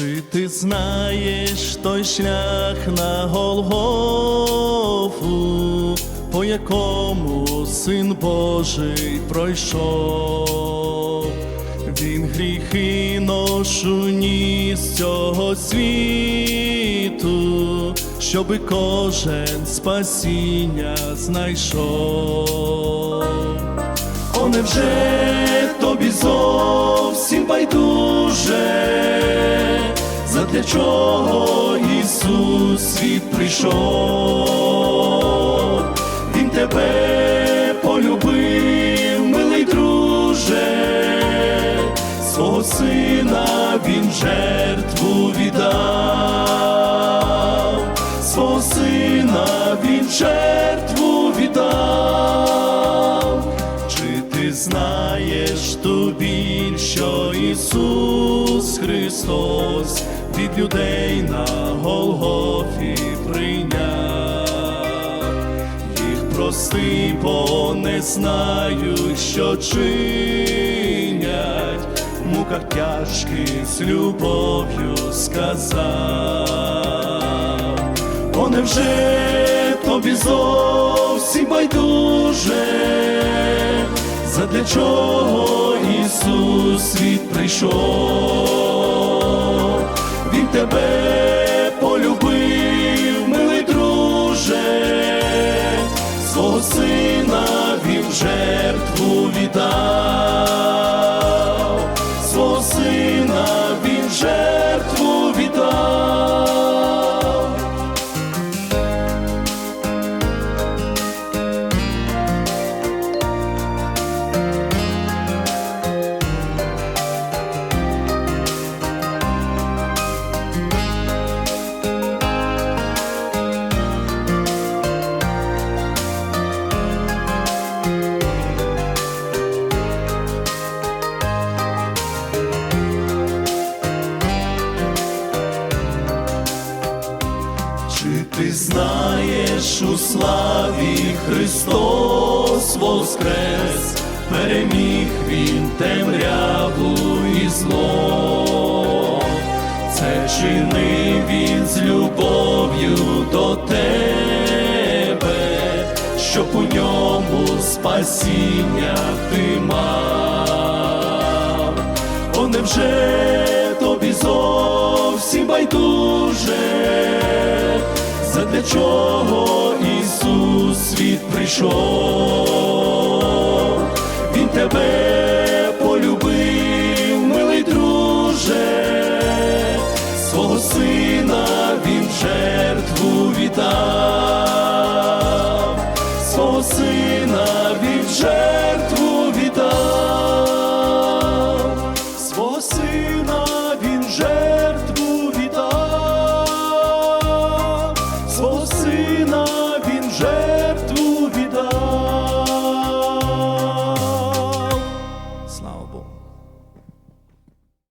Чи ти знаєш той шлях на Голгофу, по якому син Божий пройшов? Він гріхи ношу ніс цього світу, щоби кожен спасіння знайшов. О, невже тобі зовсім байдуже, задля чого Ісус світ прийшов, Він тебе полюбив, милий друже, свого сина він жертву віддав, свого сина він жертву віддав. Чи ти знаєш ту біль, що Ісус Христос від людей на Голгофі прийняв? Їх прости, бо не знають, що чинять, в муках тяжких з любов'ю сказав. О, невже тобі зовсім байдуже, задля чого Ісус світ прийшов, тебе полюбив, милий друже, свого сина він жертву віддав, ти знаєш у славі Христос воскрес, переміг він темряву і зло, це чинив він з любов'ю до тебе, щоб у ньому спасіння ти мав. О, невже чого Ісус світ прийшов, Він тебе полюбив, милий друже, свого сина він в жертву вітав, свого сина він в жертву